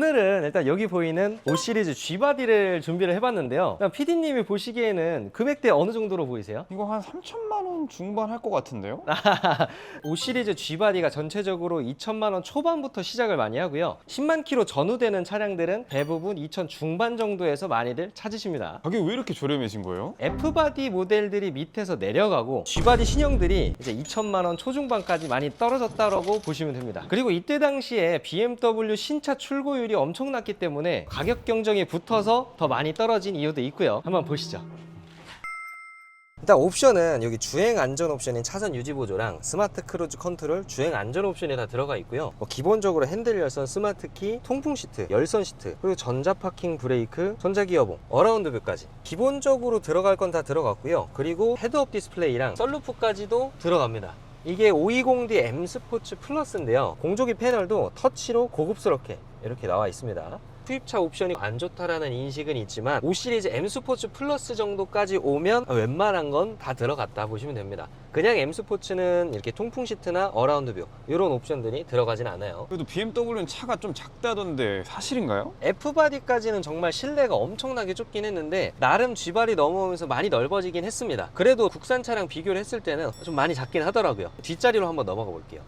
오늘은 일단 여기 보이는 5 시리즈 G바디를 준비를 해봤는데요. PD님이 보시기에는 금액대 어느 정도로 보이세요? 이거 한 3천만 원 중반 할 것 같은데요? 5 시리즈 G바디가 전체적으로 2천만 원 초반부터 시작을 많이 하고요. 10만 킬로 전후되는 차량들은 대부분 2천 중반 정도에서 많이들 찾으십니다. 가격이 왜 이렇게 저렴해진 거예요? F바디 모델들이 밑에서 내려가고 G바디 신형들이 이제 2천만 원 초중반까지 많이 떨어졌다라고 보시면 됩니다. 그리고 이때 당시에 BMW 신차 출고율 이 엄청났기 때문에 가격 경쟁이 붙어서 더 많이 떨어진 이유도 있고요. 한번 보시죠. 일단 옵션은 여기 주행 안전 옵션인 차선 유지 보조랑 스마트 크루즈 컨트롤 주행 안전 옵션이 다 들어가 있고요. 뭐 기본적으로 핸들 열선, 스마트 키, 통풍 시트, 열선 시트, 그리고 전자 파킹 브레이크, 전자 기어봉, 어라운드 뷰까지 기본적으로 들어갈 건 다 들어갔고요. 그리고 헤드업 디스플레이랑 썰루프까지도 들어갑니다. 이게 520D M 스포츠 플러스인데요. 공조기 패널도 터치로 고급스럽게 이렇게 나와 있습니다. 수입차 옵션이 안 좋다라는 인식은 있지만 5 시리즈 M 스포츠 플러스 정도까지 오면 웬만한 건 다 들어갔다 보시면 됩니다. 그냥 M 스포츠는 이렇게 통풍 시트나 어라운드 뷰 이런 옵션들이 들어가진 않아요. 그래도 BMW는 차가 좀 작다던데 사실인가요? F바디까지는 정말 실내가 엄청나게 좁긴 했는데 나름 G발이 넘어오면서 많이 넓어지긴 했습니다. 그래도 국산 차량 비교를 했을 때는 좀 많이 작긴 하더라고요. 뒷자리로 한번 넘어가 볼게요.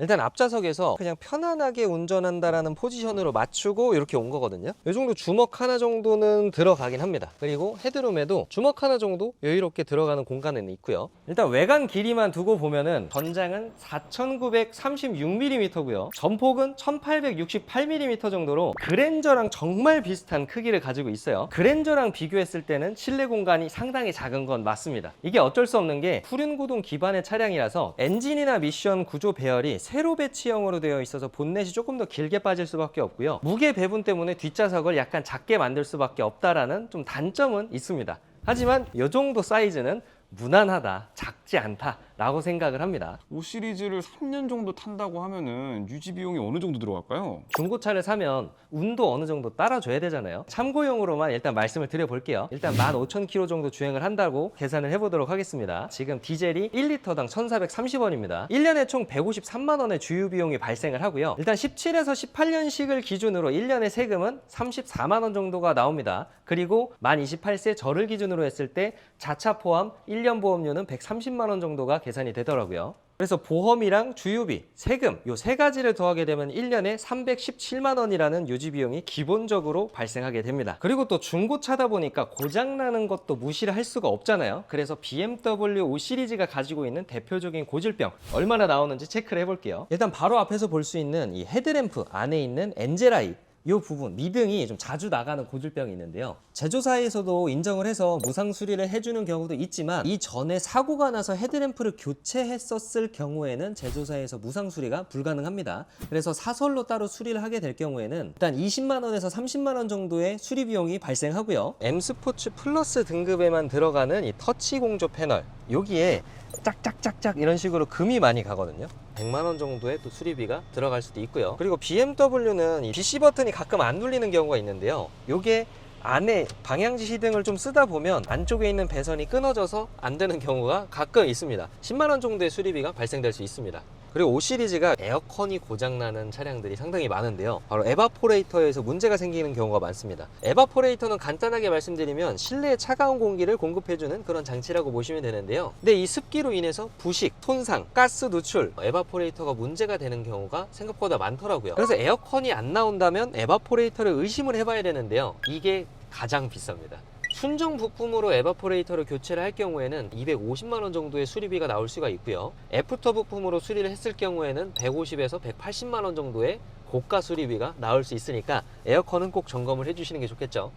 일단 앞좌석에서 그냥 편안하게 운전한다라는 포지션으로 맞추고 이렇게 온 거거든요. 이 정도 주먹 하나 정도는 들어가긴 합니다. 그리고 헤드룸에도 주먹 하나 정도 여유롭게 들어가는 공간은 있고요. 일단 외관 길이만 두고 보면은 전장은 4,936mm고요. 전폭은 1,868mm 정도로 그랜저랑 정말 비슷한 크기를 가지고 있어요. 그랜저랑 비교했을 때는 실내 공간이 상당히 작은 건 맞습니다. 이게 어쩔 수 없는 게 후륜 구동 기반의 차량이라서 엔진이나 미션 구조 배열이 세로 배치형으로 되어 있어서 본넷이 조금 더 길게 빠질 수밖에 없고요. 무게 배분 때문에 뒷좌석을 약간 작게 만들 수밖에 없다라는 좀 단점은 있습니다. 하지만 이 정도 사이즈는 무난하다, 작지 않다 라고 생각을 합니다. 5 시리즈를 3년 정도 탄다고 하면은 유지 비용이 어느 정도 들어갈까요? 중고차를 사면 운도 어느 정도 따라줘야 되잖아요. 참고용으로만 일단 말씀을 드려볼게요. 일단 15,000km 정도 주행을 한다고 계산을 해보도록 하겠습니다. 지금 디젤이 1리터당 1,430원입니다. 1년에 총 153만 원의 주유 비용이 발생을 하고요. 일단 17에서 18년식을 기준으로 1년의 세금은 34만 원 정도가 나옵니다. 그리고 만 28세 저를 기준으로 했을 때 자차 포함 1년 보험료는 130만 원 정도가 계산이 되더라고요. 그래서 보험이랑 주유비, 세금 요 세 가지를 더하게 되면 1년에 317만 원이라는 유지 비용이 기본적으로 발생하게 됩니다. 그리고 또 중고차다 보니까 고장 나는 것도 무시를 할 수가 없잖아요. 그래서 BMW 5 시리즈가 가지고 있는 대표적인 고질병 얼마나 나오는지 체크를 해 볼게요. 일단 바로 앞에서 볼 수 있는 이 헤드램프 안에 있는 엔젤아이 이 부분 미등이 좀 자주 나가는 고질병이 있는데요. 제조사에서도 인정을 해서 무상 수리를 해주는 경우도 있지만 이 전에 사고가 나서 헤드램프를 교체했었을 경우에는 제조사에서 무상 수리가 불가능합니다. 그래서 사설로 따로 수리를 하게 될 경우에는 일단 20만 원에서 30만 원 정도의 수리 비용이 발생하고요. M 스포츠 플러스 등급에만 들어가는 이 터치 공조 패널 여기에 짝짝짝짝 이런 식으로 금이 많이 가거든요. 100만 원 정도의 또 수리비가 들어갈 수도 있고요. 그리고 BMW는 이 BC 버튼이 가끔 안 눌리는 경우가 있는데요. 요게 안에 방향지 시등을 좀 쓰다 보면 안쪽에 있는 배선이 끊어져서 안 되는 경우가 가끔 있습니다. 10만 원 정도의 수리비가 발생될 수 있습니다. 그리고 5 시리즈가 에어컨이 고장나는 차량들이 상당히 많은데요. 바로 에바포레이터에서 문제가 생기는 경우가 많습니다. 에바포레이터는 간단하게 말씀드리면 실내에 차가운 공기를 공급해주는 그런 장치라고 보시면 되는데요. 근데 이 습기로 인해서 부식, 손상, 가스 누출, 에바포레이터가 문제가 되는 경우가 생각보다 많더라고요. 그래서 에어컨이 안 나온다면 에바포레이터를 의심을 해봐야 되는데요. 이게 가장 비쌉니다. 순정 부품으로 에바포레이터를 교체를 할 경우에는 250만 원 정도의 수리비가 나올 수가 있고요. 애프터 부품으로 수리를 했을 경우에는 150에서 180만 원 정도의 고가 수리비가 나올 수 있으니까 에어컨은 꼭 점검을 해주시는 게 좋겠죠.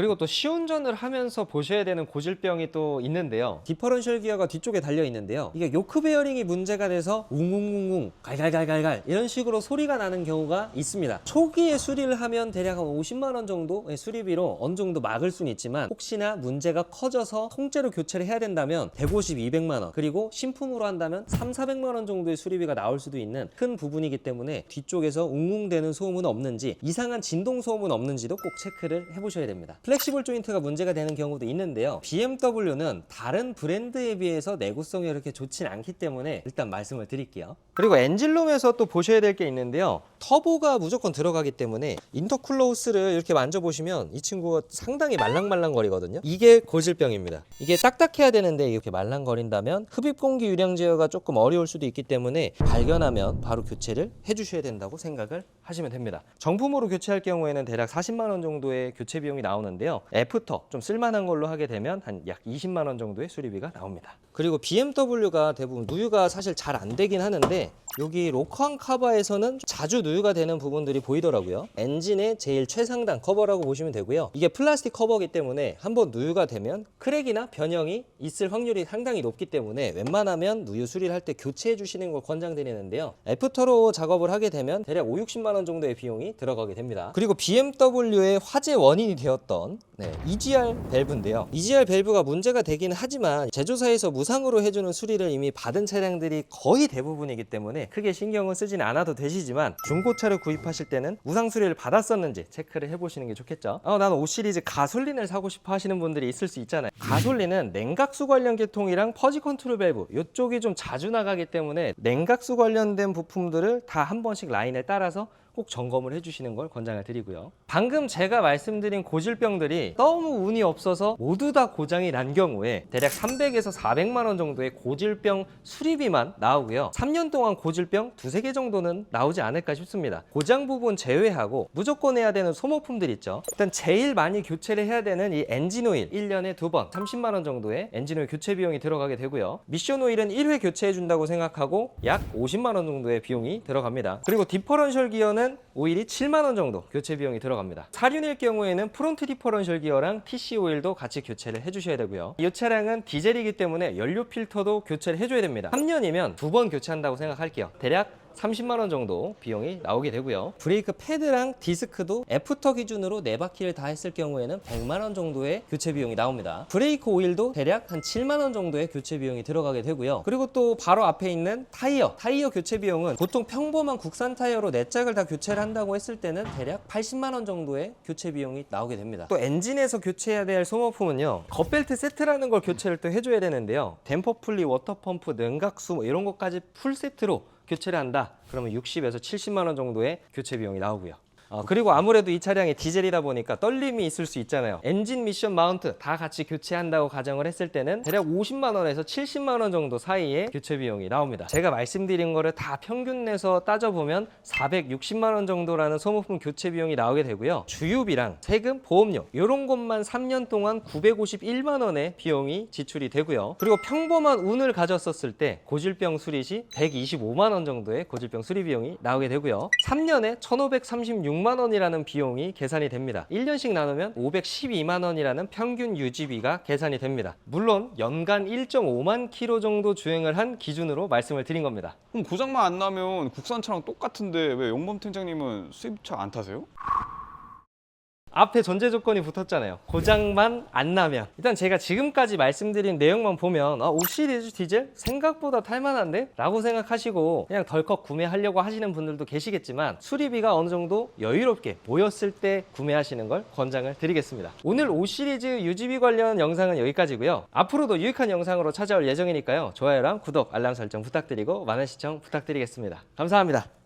그리고 또 시운전을 하면서 보셔야 되는 고질병이 또 있는데요. 디퍼런셜 기어가 뒤쪽에 달려 있는데요. 이게 요크 베어링이 문제가 돼서 웅웅웅웅 갈갈갈갈갈 이런 식으로 소리가 나는 경우가 있습니다. 초기에 수리를 하면 대략 한 50만 원 정도의 수리비로 어느 정도 막을 수는 있지만 혹시나 문제가 커져서 통째로 교체를 해야 된다면 150, 200만 원 그리고 신품으로 한다면 3, 400만 원 정도의 수리비가 나올 수도 있는 큰 부분이기 때문에 뒤쪽에서 웅웅대는 소음은 없는지 이상한 진동 소음은 없는지도 꼭 체크를 해보셔야 됩니다. 플렉시블 조인트가 문제가 되는 경우도 있는데요. BMW는 다른 브랜드에 비해서 내구성이 그렇게 좋진 않기 때문에 일단 말씀을 드릴게요. 그리고 엔진룸에서 또 보셔야 될 게 있는데요. 터보가 무조건 들어가기 때문에 인터쿨러 호스를 이렇게 만져보시면 이 친구가 상당히 말랑말랑거리거든요. 이게 고질병입니다. 이게 딱딱해야 되는데 이렇게 말랑거린다면 흡입 공기 유량 제어가 조금 어려울 수도 있기 때문에 발견하면 바로 교체를 해주셔야 된다고 생각을 하시면 됩니다. 정품으로 교체할 경우에는 대략 40만 원 정도의 교체 비용이 나오는데요. 애프터 좀 쓸만한 걸로 하게 되면 한 약 20만 원 정도의 수리비가 나옵니다. 그리고 BMW가 대부분 누유가 사실 잘 안 되긴 하는데 여기 로커한 카바에서는 자주 누유가 되는 부분들이 보이더라고요. 엔진의 제일 최상단 커버라고 보시면 되고요. 이게 플라스틱 커버이기 때문에 한번 누유가 되면 크랙이나 변형이 있을 확률이 상당히 높기 때문에 웬만하면 누유 수리를 할 때 교체해 주시는 걸 권장드리는데요. 애프터로 작업을 하게 되면 대략 5, 60만 원 정도의 비용이 들어가게 됩니다. 그리고 BMW의 화재 원인이 되었던 네, EGR 밸브인데요. EGR 밸브가 문제가 되긴 하지만 제조사에서 무상으로 해주는 수리를 이미 받은 차량들이 거의 대부분이기 때문에 크게 신경은 쓰진 않아도 되시지만 중고차를 구입하실 때는 무상 수리를 받았었는지 체크를 해보시는 게 좋겠죠. 어, 나는 5 시리즈 가솔린을 사고 싶어 하시는 분들이 있을 수 있잖아요. 가솔린은 냉각수 관련 계통이랑 퍼지 컨트롤 밸브 이쪽이 좀 자주 나가기 때문에 냉각수 관련된 부품들을 다 한 번씩 라인에 따라서 꼭 점검을 해주시는 걸 권장을 드리고요. 방금 제가 말씀드린 고질병들이 너무 운이 없어서 모두 다 고장이 난 경우에 대략 300에서 400만 원 정도의 고질병 수리비만 나오고요. 3년 동안 고질병 두세 개 정도는 나오지 않을까 싶습니다. 고장 부분 제외하고 무조건 해야 되는 소모품들 있죠. 일단 제일 많이 교체를 해야 되는 이 엔진 오일 1년에 두 번 30만 원 정도의 엔진 오일 교체 비용이 들어가게 되고요. 미션 오일은 1회 교체해 준다고 생각하고 약 50만 원 정도의 비용이 들어갑니다. 그리고 디퍼런셜 기어는 이거는 오일이 7만 원 정도 교체 비용이 들어갑니다. 사륜일 경우에는 프론트 디퍼런셜 기어랑 TC 오일도 같이 교체를 해주셔야 되고요. 이 차량은 디젤이기 때문에 연료 필터도 교체를 해줘야 됩니다. 3년이면 두 번 교체한다고 생각할게요. 대략 30만 원 정도 비용이 나오게 되고요. 브레이크 패드랑 디스크도 애프터 기준으로 네 바퀴를 다 했을 경우에는 100만 원 정도의 교체 비용이 나옵니다. 브레이크 오일도 대략 한 7만 원 정도의 교체 비용이 들어가게 되고요. 그리고 또 바로 앞에 있는 타이어, 타이어 교체 비용은 보통 평범한 국산 타이어로 네 짝을 다 교체를 한다고 했을 때는 대략 80만 원 정도의 교체 비용이 나오게 됩니다. 또 엔진에서 교체해야 될 소모품은요. 겉벨트 세트라는 걸 교체를 또 해줘야 되는데요. 댐퍼 풀리, 워터 펌프, 냉각수 뭐 이런 것까지 풀 세트로 교체를 한다. 그러면 60에서 70만 원 정도의 교체 비용이 나오고요. 어, 그리고 아무래도 이 차량이 디젤이다 보니까 떨림이 있을 수 있잖아요. 엔진 미션 마운트 다 같이 교체한다고 가정을 했을 때는 대략 50만 원에서 70만 원 정도 사이에 교체 비용이 나옵니다. 제가 말씀드린 거를 다 평균 내서 따져보면 460만 원 정도라는 소모품 교체 비용이 나오게 되고요. 주유비랑 세금, 보험료 이런 것만 3년 동안 951만 원의 비용이 지출이 되고요. 그리고 평범한 운을 가졌었을 때 고질병 수리 시 125만 원 정도의 고질병 수리 비용이 나오게 되고요. 3년에 1,536만 원이라는 비용이 계산이 됩니다. 1년씩 나누면 512만 원이라는 평균 유지비가 계산이 됩니다. 물론 연간 1.5만 킬로 정도 주행을 한 기준으로 말씀을 드린 겁니다. 그럼 고장만 안 나면 국산차랑 똑같은데 왜 용범 팀장님은 수입차 안 타세요? 앞에 전제 조건이 붙었잖아요. 고장만 안 나면. 일단 제가 지금까지 말씀드린 내용만 보면 아, 5 시리즈 디젤 생각보다 탈만한데? 라고 생각하시고 그냥 덜컥 구매하려고 하시는 분들도 계시겠지만 수리비가 어느 정도 여유롭게 모였을 때 구매하시는 걸 권장을 드리겠습니다. 오늘 5 시리즈 유지비 관련 영상은 여기까지고요. 앞으로도 유익한 영상으로 찾아올 예정이니까요. 좋아요랑 구독, 알람 설정 부탁드리고 많은 시청 부탁드리겠습니다. 감사합니다.